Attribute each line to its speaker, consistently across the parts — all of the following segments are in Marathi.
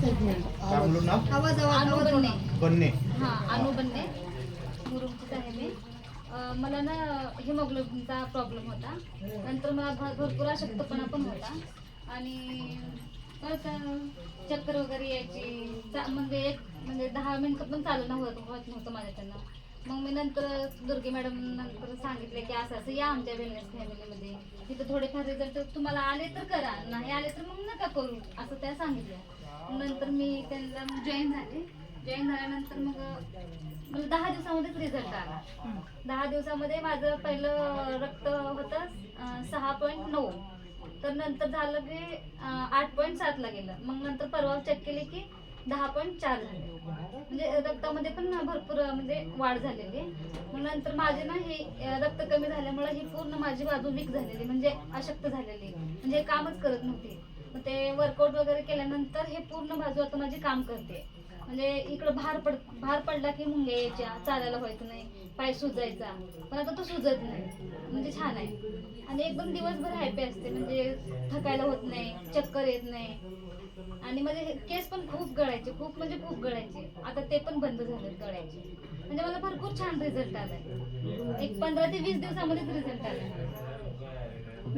Speaker 1: काय म्हणलो नाव?
Speaker 2: आवाज आवाज
Speaker 3: अनु
Speaker 2: आवाज
Speaker 3: बन्ने.
Speaker 1: बन्ने.
Speaker 3: हा अनु बन्ने. मुरुमचीच आहे मी? अं, मला ना हिमोग्लोबिनचा प्रॉब्लेम होता. नंतर मला भरपूर अशक्तपणा पण होता. आणि परत अं, चक्कर वगैरे यायची चा- म्हणजे एक म्हणजे दहा मिनिटं पण चालणं होत होत नव्हतं माझ्याकडनं मग मी नंतर दुर्गे मॅडम नंतर सांगितले की असं असं या आमच्या वेलनेस फॅमिलीमध्ये तिथं थोडेफार रिझल्ट तुम्हाला आले तर करा नाही आले तर मग नका करू असं त्या सांगितलं नंतर मी त्यांना जॉईन झाले. जॉईन झाल्यानंतर मग मला दहा दिवसामध्येच रिझल्ट आला. दहा दिवसामध्ये माझं पहिलं रक्त होतं सहा पॉईंट नऊ. तर नंतर झालं की आठ पॉईंट सातला गेलं. मग नंतर परवा चेक केले की दहा पॉईंट चार झाले. म्हणजे रक्तामध्ये पण भरपूर म्हणजे वाढ झालेली. मग नंतर माझे ना हे रक्त कमी झाल्यामुळे ही पूर्ण माझी बाजू वीक झालेली. म्हणजे अशक्त झालेली. म्हणजे हे कामच करत नव्हती. मग ते वर्कआउट वगैरे केल्यानंतर हे पूर्ण बाजू आता माझी काम करते. म्हणजे इकडं भार पड भार पडला की मुंग्या यायच्या चालायला व्हायचं नाही पाय सुजायचा. पण आता तो सुजत नाही म्हणजे छान आहे. आणि एकदम दिवसभर हॅपी असते म्हणजे थकायला होत नाही चक्कर येत नाही. आणि म्हणजे हे केस पण खूप गळायचे खूप म्हणजे खूप गळायचे. आता ते पण बंद झाले गळायचे. म्हणजे मला भरपूर छान रिझल्ट आलाय. एक पंधरा ते वीस दिवसामध्येच रिझल्ट आलाय.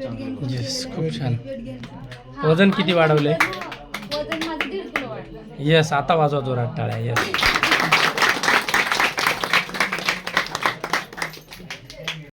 Speaker 4: येस खूप छान. वजन किती
Speaker 3: आणि
Speaker 4: वाढवलंय?
Speaker 3: नंतर वजन माझं दीड किलो वाढलं.
Speaker 4: येस आता वाजवा जोरात टाळ्या येस